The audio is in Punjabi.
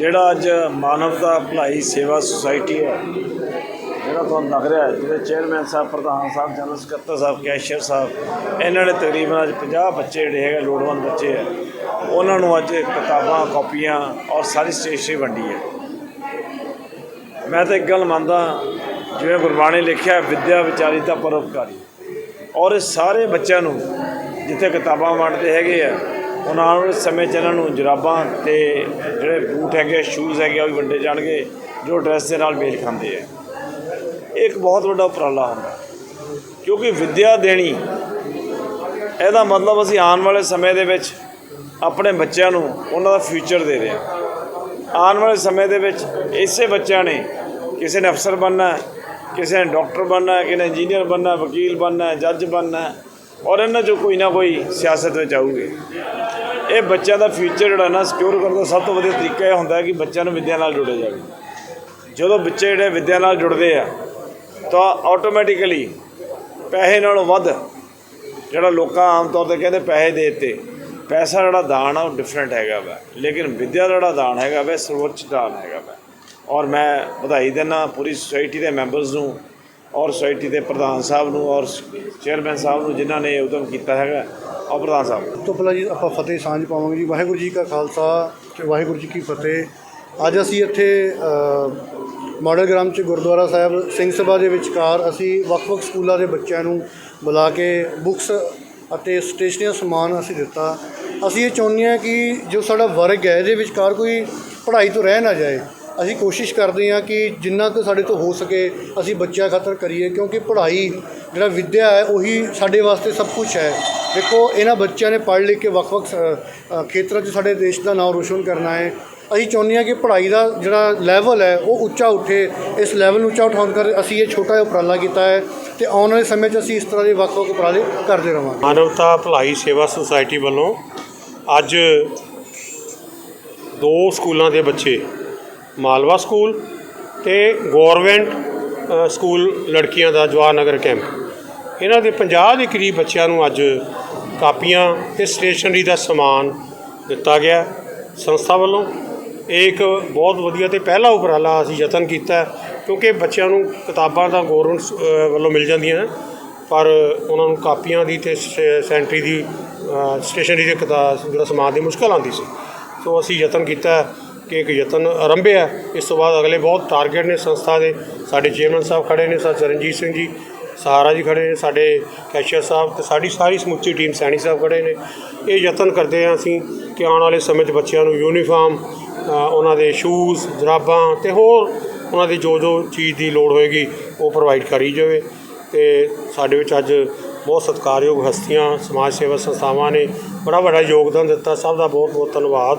ਜਿਹੜਾ ਅੱਜ ਮਾਨਵਤਾ ਭਲਾਈ ਸੇਵਾ ਸੁਸਾਇਟੀ ਹੈ, ਜਿਹੜਾ ਤੁਹਾਨੂੰ ਲੱਗ ਰਿਹਾ ਜਿਹੜੇ ਚੇਅਰਮੈਨ ਸਾਹਿਬ, ਪ੍ਰਧਾਨ ਸਾਹਿਬ, ਜਨਰਲ ਸਕੱਤਰ ਸਾਹਿਬ, ਕੈਸ਼ੀਅਰ ਸਾਹਿਬ, ਇਹਨਾਂ ਨੇ ਤਕਰੀਬਨ ਅੱਜ 50 ਬੱਚੇ ਜਿਹੜੇ ਹੈਗੇ, ਲੋੜਵੰਦ ਬੱਚੇ ਹੈ, ਉਹਨਾਂ ਨੂੰ ਅੱਜ ਕਿਤਾਬਾਂ, ਕਾਪੀਆਂ ਔਰ ਸਾਰੀ ਸਟੇਸ਼ਨਰੀ ਵੰਡੀ ਹੈ। ਮੈਂ ਤਾਂ ਇੱਕ ਗੱਲ ਮੰਨਦਾ, ਜਿਵੇਂ ਗੁਰਬਾਣੀ ਲਿਖਿਆ ਵਿਦਿਆ ਵਿਚਾਰੀ ਤਾਂ ਪਰਉਪਕਾਰੀ। ਔਰ ਇਹ ਸਾਰੇ ਬੱਚਿਆਂ ਨੂੰ ਜਿੱਥੇ ਕਿਤਾਬਾਂ ਵੰਡਦੇ ਹੈਗੇ ਆ ਉਹਨਾਂ ਆਉਣ ਵਾਲੇ ਸਮੇਂ 'ਚ ਇਹਨਾਂ ਨੂੰ ਜਰਾਬਾਂ ਤੇ ਜਿਹੜੇ ਬੂਟ ਹੈਗੇ ਸ਼ੂਜ਼ ਹੈਗੇ, ਉਹ ਵੀ ਵੰਡੇ ਜਾਣਗੇ, ਜੋ ਡਰੈਸ ਦੇ ਨਾਲ ਮੇਲ ਖਾਂਦੇ ਆ। ਇਹ ਇੱਕ ਬਹੁਤ ਵੱਡਾ ਉਪਰਾਲਾ ਹੁੰਦਾ। ਕਿਉਂਕਿ ਵਿਦਿਆ ਦੇਣੀ, ਇਹਦਾ ਮਤਲਬ ਅਸੀਂ ਆਉਣ ਵਾਲੇ ਸਮੇਂ ਦੇ ਵਿੱਚ ਆਪਣੇ ਬੱਚਿਆਂ ਨੂੰ ਉਹਨਾਂ ਦਾ ਫਿਊਚਰ ਦੇ ਰਹੇ ਹਾਂ। ਆਉਣ ਵਾਲੇ ਸਮੇਂ ਦੇ ਵਿੱਚ ਇਸੇ ਬੱਚਿਆਂ ਨੇ ਕਿਸੇ ਨੇ ਅਫਸਰ ਬਣਨਾ, ਕਿਸੇ ਨੇ ਡਾਕਟਰ ਬਣਨਾ, ਕਿਸੇ ਨੇ ਇੰਜੀਨੀਅਰ ਬਣਨਾ, ਵਕੀਲ ਬਣਨਾ ਜੱਜ ਬਣਨਾ ਔਰ ਇਹਨਾਂ ਚੋਂ ਕੋਈ ਨਾ ਕੋਈ ਸਿਆਸਤ ਵਿੱਚ ਆਊਗੇ। ਇਹ ਬੱਚਿਆਂ ਦਾ ਫਿਊਚਰ ਜਿਹੜਾ ਨਾ ਸਿਕਿਉਰ ਕਰਨ ਦਾ ਸਭ ਤੋਂ ਵਧੀਆ ਤਰੀਕਾ ਇਹ ਹੁੰਦਾ ਕਿ ਬੱਚਿਆਂ ਨੂੰ ਵਿਦਿਆ ਨਾਲ ਜੋੜਿਆ ਜਾਵੇ। ਜਦੋਂ ਬੱਚੇ ਜਿਹੜੇ ਵਿਦਿਆ ਨਾਲ ਜੁੜਦੇ ਆ, ਤਾਂ ਆਟੋਮੈਟਿਕਲੀ ਪੈਸੇ ਨਾਲੋਂ ਵੱਧ ਜਿਹੜਾ ਲੋਕਾਂ ਆਮ ਤੌਰ ਤੇ ਕਹਿੰਦੇ ਪੈਸੇ ਦੇ ਦਿੱਤੇ, ਪੈਸਾ ਜਿਹੜਾ ਦਾਨ ਆ ਉਹ ਡਿਫਰੈਂਟ ਹੈਗਾ ਵਾ। ਲੇਕਿਨ ਵਿਦਿਆ ਦਾ ਜਿਹੜਾ ਦਾਨ ਹੈਗਾ ਵਾ ਸਰਵੋੱਚ ਦਾਨ ਹੈਗਾ ਵਾ। ਔਰ ਮੈਂ ਵਧਾਈ ਦਿੰਦਾ ਪੂਰੀ ਸੋਸਾਇਟੀ ਦੇ ਮੈਂਬਰਸ ਨੂੰ। ਔਰ ਸੁਸਾਇਟੀ ਦੇ ਪ੍ਰਧਾਨ ਸਾਹਿਬ ਨੂੰ ਔਰ ਚੇਅਰਮੈਨ ਸਾਹਿਬ ਨੂੰ ਜਿਨ੍ਹਾਂ ਨੇ ਉਦਮ ਕੀਤਾ ਹੈਗਾ ਔਰ ਪ੍ਰਧਾਨ ਸਾਹਿਬ। ਤੋਂ ਪਹਿਲਾਂ ਜੀ ਆਪਾਂ ਫਤਿਹ ਸਾਂਝ ਪਾਵਾਂਗੇ ਜੀ। ਵਾਹਿਗੁਰੂ ਜੀ ਕਾ ਖਾਲਸਾ ਤੇ ਵਾਹਿਗੁਰੂ ਜੀ ਕੀ ਫਤਿਹ। ਅੱਜ ਅਸੀਂ ਇੱਥੇ ਅ, ਮਾਡਲ ਗ੍ਰਾਮ ਚ ਗੁਰਦੁਆਰਾ ਸਾਹਿਬ ਸਿੰਘ ਸਭਾ ਦੇ ਵਿਚਕਾਰ ਅਸੀਂ ਵੱਖ-ਵੱਖ ਸਕੂਲਾਂ ਦੇ ਬੱਚਿਆਂ ਨੂੰ ਬੁਲਾ ਕੇ ਬੁੱਕਸ ਅਤੇ ਸਟੇਸ਼ਨਰੀ ਸਮਾਨ ਅਸੀਂ ਦਿੱਤਾ। ਅਸੀਂ ਇਹ ਚਾਹੁੰਦੇ ਹਾਂ ਕਿ ਜੋ ਸਾਡਾ ਵਰਗ ਹੈ ਇਹਦੇ ਵਿਚਕਾਰ ਕੋਈ ਪੜ੍ਹਾਈ ਤੋਂ ਰਹਿ ਨਾ ਜਾਏ। ਅਸੀਂ ਕੋਸ਼ਿਸ਼ ਕਰਦੇ ਹਾਂ ਕਿ ਜਿੰਨਾ ਕੁ ਸਾਡੇ ਤੋਂ ਹੋ ਸਕੇ ਅਸੀਂ ਬੱਚਿਆਂ ਖਾਤਰ ਕਰੀਏ, ਕਿਉਂਕਿ ਪੜ੍ਹਾਈ ਜਿਹੜਾ ਵਿੱਦਿਆ ਹੈ, ਉਹੀ ਸਾਡੇ ਵਾਸਤੇ ਸਭ ਕੁਝ ਹੈ। ਦੇਖੋ, ਇਹਨਾਂ ਬੱਚਿਆਂ ਨੇ ਪੜ੍ਹ ਲਿਖ ਕੇ ਵੱਖ-ਵੱਖ ਖੇਤਰਾਂ 'ਚ ਸਾਡੇ ਦੇਸ਼ ਦਾ ਨਾਮ ਰੋਸ਼ਨ ਕਰਨਾ ਹੈ। ਅਸੀਂ ਚਾਹੁੰਦੇ ਹਾਂ ਕਿ ਪੜ੍ਹਾਈ ਦਾ ਜਿਹੜਾ ਲੈਵਲ ਹੈ, ਉਹ ਉੱਚਾ ਉੱਠੇ। ਇਸ ਲੈਵਲ ਨੂੰ ਉੱਚਾ ਉਠਾਉਣ ਕਰ ਅਸੀਂ ਇਹ ਛੋਟਾ ਜਿਹਾ ਉਪਰਾਲਾ ਕੀਤਾ ਹੈ ਤੇ ਆਉਣ ਵਾਲੇ ਸਮੇਂ 'ਚ ਅਸੀਂ ਇਸ ਤਰ੍ਹਾਂ ਦੇ ਵੱਖ-ਵੱਖ ਉਪਰਾਲੇ ਕਰਦੇ ਰਹਾਂਗੇ ਮਾਨਵਤਾ ਭਲਾਈ ਸੇਵਾ ਸੁਸਾਇਟੀ ਵੱਲੋਂ ਅੱਜ ਦੋ ਸਕੂਲਾਂ ਦੇ ਬੱਚੇ ਮਾਲਵਾ ਸਕੂਲ ਤੇ ਗਵਰਨਮੈਂਟ ਸਕੂਲ ਲੜਕੀਆਂ ਦਾ ਜਵਾਹਰ ਨਗਰ ਕੈਂਪ। ਇਹਨਾਂ ਦੇ 50 ਦੇ ਕਰੀਬ ਬੱਚਿਆਂ ਨੂੰ ਅੱਜ ਕਾਪੀਆਂ ਤੇ ਸਟੇਸ਼ਨਰੀ ਦਾ ਸਮਾਨ ਦਿੱਤਾ ਗਿਆ। ਸੰਸਥਾ ਵੱਲੋਂ ਇਹ ਇੱਕ ਬਹੁਤ ਵਧੀਆ ਤੇ ਪਹਿਲਾ ਉਪਰਾਲਾ ਅਸੀਂ ਯਤਨ ਕੀਤਾ ਕਿਉਂਕਿ ਬੱਚਿਆਂ ਨੂੰ ਕਿਤਾਬਾਂ ਤਾਂ ਗਵਰਨਮੈਂਟ ਵੱਲੋਂ ਮਿਲ ਜਾਂਦੀਆਂ ਪਰ ਉਹਨਾਂ ਨੂੰ ਕਾਪੀਆਂ ਦੀ ਤੇ ਸਟੇ- ਸੈਂਟਰੀ ਦੀ ਸਟੇਸ਼ਨਰੀ ਦੇ ਕਿਤਾਬ ਜਿਹੜਾ ਸਮਾਨ ਦੀ ਮੁਸ਼ਕਲ ਆਉਂਦੀ ਸੀ। ਸੋ ਅਸੀਂ ਯਤਨ ਕੀਤਾ ਕਿ ਇੱਕ ਯਤਨ ਆਰੰਭਿਆ ਇਸ ਤੋਂ ਬਾਅਦ ਅਗਲੇ ਬਹੁਤ ਟਾਰਗੇਟ ਨੇ ਸੰਸਥਾ ਦੇ। ਸਾਡੇ ਚੇਅਰਮੈਨ ਸਾਹਿਬ ਖੜੇ ਨੇ ਸਰ ਚਰਨਜੀਤ ਸਿੰਘ ਜੀ, ਸਹਾਰਾ ਜੀ ਖੜੇ ਨੇ, ਸਾਡੇ ਕੈਸ਼ੀਅਰ ਸਾਹਿਬ ਤੇ ਸਾਡੀ ਸਾਰੀ ਸਮੁੱਚੀ ਟੀਮ ਸੈਣੀ ਸਾਹਿਬ ਖੜੇ ਨੇ। ਇਹ ਯਤਨ ਕਰਦੇ ਹਾਂ ਅਸੀਂ ਕਿ ਆਉਣ ਵਾਲੇ ਸਮੇਂ 'ਚ ਬੱਚਿਆਂ ਨੂੰ ਯੂਨੀਫਾਰਮ ਉਹਨਾਂ ਦੇ ਸ਼ੂਜ਼ ਜਰਾਬਾਂ ਤੇ ਹੋਰ ਉਹਨਾਂ ਦੀ ਜੋ ਜੋ ਚੀਜ਼ ਦੀ ਲੋੜ ਹੋਏਗੀ, ਉਹ ਪ੍ਰੋਵਾਈਡ ਕਰੀ ਜਾਵੇ। ਤੇ ਸਾਡੇ ਵਿੱਚ ਅੱਜ ਬਹੁਤ ਸਤਿਕਾਰਯੋਗ ਹਸਤੀਆਂ, ਸਮਾਜ ਸੇਵਾ ਸੰਸਥਾਵਾਂ ਨੇ ਬੜਾ ਵੱਡਾ ਯੋਗਦਾਨ ਦਿੱਤਾ। ਸਭ ਦਾ ਬਹੁਤ ਬਹੁਤ ਧੰਨਵਾਦ।